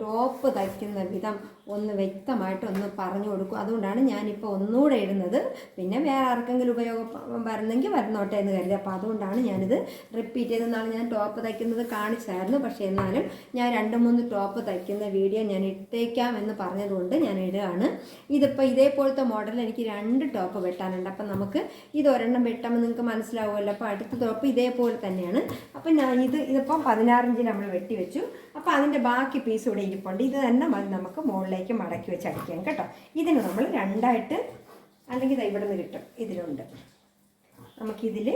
ടോപ്പ് തയ്ക്കുന്ന വിധം ഒന്ന് വ്യക്തമായിട്ട് ഒന്ന് പറഞ്ഞു കൊടുക്കും. അതുകൊണ്ടാണ് ഞാനിപ്പോൾ ഒന്നുകൂടെ ഇടുന്നത്. പിന്നെ വേറെ ആർക്കെങ്കിലും ഉപയോഗം വരുന്നെങ്കിൽ വരുന്നോട്ടെ എന്ന് കരുതി. അപ്പോൾ അതുകൊണ്ടാണ് ഞാനിത് റിപ്പീറ്റ് ചെയ്തെന്നാണ് ഞാൻ ടോപ്പ് തയ്ക്കുന്നത് കാണിച്ചായിരുന്നു. പക്ഷേ എന്നാലും ഞാൻ രണ്ട് മൂന്ന് ടോപ്പ് തയ്ക്കുന്ന വീഡിയോ ഞാൻ ഇട്ടേക്കാം എന്ന് പറഞ്ഞതുകൊണ്ട് ഞാൻ ഇടുകയാണ്. ഇതിപ്പോൾ ഇതേപോലത്തെ മോഡൽ എനിക്ക് രണ്ട് ടോപ്പ് വെട്ടാനുണ്ട്. അപ്പം നമുക്ക് ഇത് ഒരെണ്ണം വെട്ടാമെന്ന് നിങ്ങൾക്ക് മനസ്സിലാവുമല്ലോ. അപ്പോൾ അടുത്ത ടോപ്പ് ഇതേപോലെ തന്നെയാണ്. അപ്പം ഞാൻ ഇത് ഇതിപ്പം പതിനാറിഞ്ച് നമ്മൾ വെട്ടി വെച്ചു. അപ്പോൾ അതിന്റെ ബാക്കി പീസ് ഇവിടെ ഇരിപ്പുണ്ട്. ഇത് തന്നെ മതി നമുക്ക് മുകളിലേക്ക് മടക്കി വെച്ച് അടിക്കാം കേട്ടോ. ഇതിന് നമ്മൾ രണ്ടായിട്ട് അല്ലെങ്കിൽ ഇവിടെ നിന്ന് കിട്ടും. ഇതിലുണ്ട്. നമുക്കിതിൽ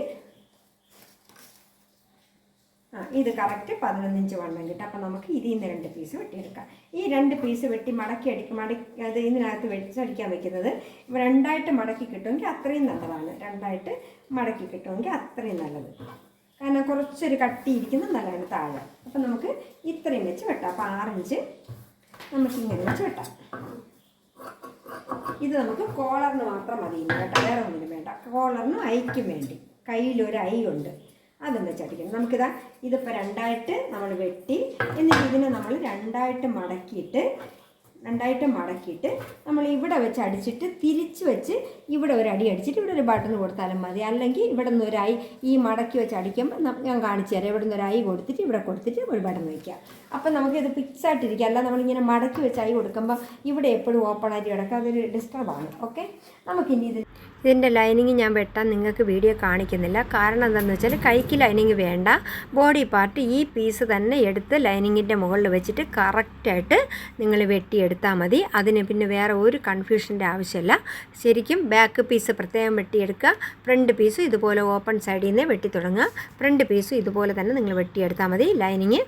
ആ ഇത് കറക്റ്റ് പതിനൊന്നിഞ്ച് വണ്ണം കിട്ടും. അപ്പം നമുക്ക് ഇതിൽ നിന്ന് രണ്ട് പീസ് വെട്ടിയെടുക്കാം. ഈ രണ്ട് പീസ് വെട്ടി മടക്കി അടിക്കും മടക്കി അത് ഇതിനകത്ത് വെടിച്ചടിക്കാൻ വെക്കുന്നത് രണ്ടായിട്ട് മടക്കി കിട്ടുമെങ്കിൽ അത്രയും നല്ലതാണ്. രണ്ടായിട്ട് മടക്കി കിട്ടുമെങ്കിൽ അത്രയും നല്ലത്. കാരണം കുറച്ചൊരു കട്ടിയിരിക്കുന്നത് നല്ലതാണ് താഴെ. അപ്പം നമുക്ക് ഇത്രയും വെച്ച് വെട്ടാം. അപ്പം ആറിഞ്ച് നമുക്ക് ഇങ്ങനെ വെച്ച് വെട്ടാം. ഇത് നമുക്ക് കോളറിന് മാത്രം മതി കേട്ടോ. വേറെ ഒന്നിനും വേണ്ട. കോളറിനും ഐക്കും വേണ്ടി. കയ്യിലൊരു ഐ ഉണ്ട്. അതും വെച്ചടിക്കണം നമുക്കിതാ ഇതിപ്പോൾ രണ്ടായിട്ട് നമ്മൾ വെട്ടി എന്നിട്ട് ഇതിനെ നമ്മൾ രണ്ടായിട്ട് മടക്കിയിട്ട് രണ്ടായിട്ട് മടക്കിയിട്ട് നമ്മൾ ഇവിടെ വെച്ച് അടിച്ചിട്ട് തിരിച്ച് വെച്ച് ഇവിടെ ഒരു അടി അടിച്ചിട്ട് ഇവിടെ ഒരു ബട്ടൺ കൊടുത്താലും മതി. അല്ലെങ്കിൽ ഇവിടെ നിന്ന് ഒരു ഐ ഈ മടക്കി വെച്ച് അടിക്കുമ്പോൾ ഞാൻ കാണിച്ചു തരാം. ഇവിടെ നിന്ന് ഒരു ഐ കൊടുത്തിട്ട് ഇവിടെ കൊടുത്തിട്ട് ഒരു ബട്ടൺ വയ്ക്കുക അപ്പം നമുക്കിത് ഫിക്സ് ആയിട്ടിരിക്കുക അല്ല നമ്മളിങ്ങനെ മടക്കി വെച്ച് ഐ കൊടുക്കുമ്പോൾ ഇവിടെ എപ്പോഴും ഓപ്പൺ ആയിട്ട് കിടക്കുക അതൊരു ഡിസ്റ്റർബാണ് ഓക്കെ നമുക്കിനി ഇത് ഇതിന്റെ ലൈനിങ് ഞാൻ വെട്ടാൻ നിങ്ങൾക്ക് വീഡിയോ കാണിക്കുന്നില്ല. കാരണം എന്താണെന്ന് വെച്ചാൽ കൈക്ക് ലൈനിങ് വേണ്ട. ബോഡി പാർട്ട് ഈ പീസ് തന്നെ എടുത്ത് ലൈനിങ്ങിന്റെ മുകളിൽ വെച്ചിട്ട് കറക്റ്റായിട്ട് നിങ്ങൾ വെട്ടിയെടുത്താൽ മതി. അതിന് പിന്നെ വേറെ ഒരു കൺഫ്യൂഷന്റെ ആവശ്യമില്ല. ശരിക്കും ബാക്ക് പീസ് പ്രത്യേകം വെട്ടിയെടുക്കുക. ഫ്രണ്ട് പീസും ഇതുപോലെ ഓപ്പൺ സൈഡിൽ നിന്ന് വെട്ടി തുടങ്ങുക. ഫ്രണ്ട് പീസും ഇതുപോലെ തന്നെ നിങ്ങൾ വെട്ടിയെടുത്താൽ മതി. ലൈനിങ്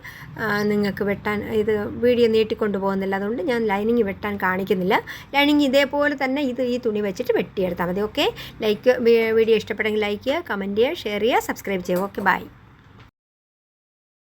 നിങ്ങൾക്ക് വെട്ടാൻ ഇത് വീഡിയോ നീട്ടിക്കൊണ്ട് പോകുന്നില്ല. അതുകൊണ്ട് ഞാൻ ലൈനിങ് വെട്ടാൻ കാണിക്കുന്നില്ല. ലൈനിങ് ഇതേപോലെ തന്നെ ഇത് ഈ തുണി വെച്ചിട്ട് വെട്ടിയെടുത്താൽ മതി. ഓക്കെ? ലൈക്ക് വീഡിയോ ഇഷ്ടപ്പെട്ടെങ്കിൽ ലൈക്ക് ചെയ്യുക കമന്റ് ചെയ്യുക ഷെയർ ചെയ്യുക സബ്സ്ക്രൈബ് ചെയ്യുക. Okay bye